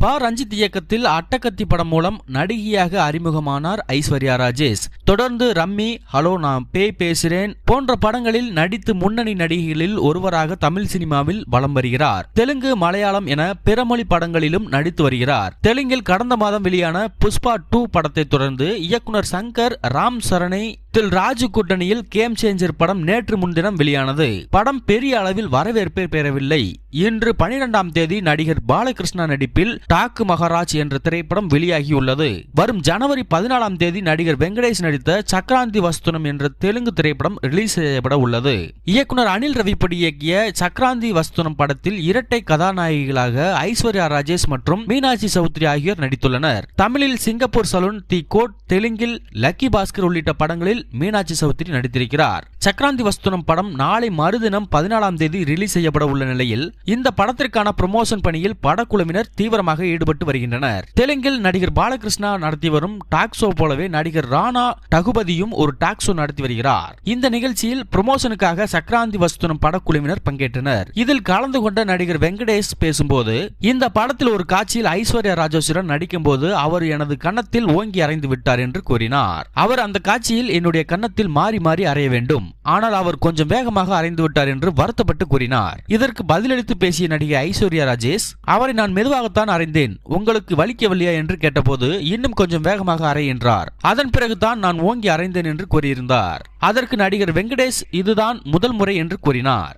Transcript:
ப. ரஞ்சித் இயக்கத்தில் அட்டக்கத்தி படம் மூலம் நடிகையாக அறிமுகமானார் ஐஸ்வர்யா ராஜேஷ். தொடர்ந்து ரம்மி ஹலோ நான் பேய் பேசுறேன் போன்ற படங்களில் நடித்து முன்னணி நடிகைகளில் ஒருவராக தமிழ் சினிமாவில் வலம் வருகிறார். தெலுங்கு மலையாளம் என பிறமொழி படங்களிலும் நடித்து வருகிறார். தெலுங்கில் கடந்த மாதம் வெளியான புஷ்பா டூ படத்தை தொடர்ந்து இயக்குனர் சங்கர் ராம் சரணை தில் ராஜு கூட்டணியில் கேம் சேஞ்சர் படம் நேற்று முன்தினம் வெளியானது. படம் பெரிய அளவில் வரவேற்பை பெறவில்லை. இன்று பனிரெண்டாம் தேதி நடிகர் பாலகிருஷ்ணா நடிப்பில் டாக்கு மகாராஜ் என்ற திரைப்படம் வெளியாகியுள்ளது. வரும் ஜனவரி பதினாலாம் தேதி நடிகர் வெங்கடேஷ் நடித்த சக்கராந்தி வஸ்துனம் என்ற தெலுங்கு திரைப்படம் ரிலீஸ் செய்யப்பட உள்ளது. இயக்குனர் அனில் ரவிப்படி இயக்கிய சக்கராந்தி வஸ்துனம் படத்தில் இரட்டை கதாநாயகிகளாக ஐஸ்வர்யா ராஜேஷ் மற்றும் மீனாட்சி சௌத்ரி ஆகியோர் நடித்துள்ளனர். தமிழில் சிங்கப்பூர் சலூன் தி கோட் தெலுங்கில் லக்கி பாஸ்கர் உள்ளிட்ட படங்களில் மீனாட்சி சௌத்ரி நடித்திருக்கிறார். சக்கராந்தி வஸ்துனம் படம் நாளை மறுதினம் பதினாலாம் தேதி ரிலீஸ் செய்யப்பட உள்ள நிலையில் இந்த படத்திற்கான ப்ரமோஷன் பணியில் படக்குழுவினர் தீவிரமாக ஈடுபட்டு வருகின்றனர். தெலுங்கில் நடிகர் பாலகிருஷ்ணா நடத்தி வரும் டாக் ஷோ போலவே நடிகர் ராணா டகுபதியும் ஒரு டாக் ஷோ நடத்தி வருகிறார். இந்த நிகழ்ச்சியில் ப்ரமோஷனுக்காக சக்கராந்தி வஸ்துனம் படக்குழுவினர் பங்கேற்றனர். இதில் கலந்து கொண்ட நடிகர் வெங்கடேஷ் பேசும்போது இந்த படத்தில் ஒரு காட்சியில் ஐஸ்வர்யா ராஜேஸ்வரன் நடிக்கும் போது அவர் எனது கன்னத்தில் ஓங்கி அறைந்து விட்டார் என்று கூறினார். அவர் அந்த காட்சியில் என்னுடைய கன்னத்தில் மாறி மாறி அறைய வேண்டும். ஆனால் அவர் கொஞ்சம் வேகமாக அறைந்து விட்டார் என்று வருத்தப்பட்டு கூறினார். இதற்கு பதிலளித்து பேசிய நடிகை ஐஸ்வர்யா ராஜேஷ் அவரை நான் மெதுவாகத்தான் அறைந்தேன். உங்களுக்கு வலிக்கவில்லையா என்று கேட்டபோது இன்னும் கொஞ்சம் வேகமாக அறை என்றார். அதன் பிறகுதான் நான் ஓங்கி அறைந்தேன் என்று கூறியிருந்தார். அதற்கு நடிகர் வெங்கடேஷ் இதுதான் முதல் முறை என்று கூறினார்.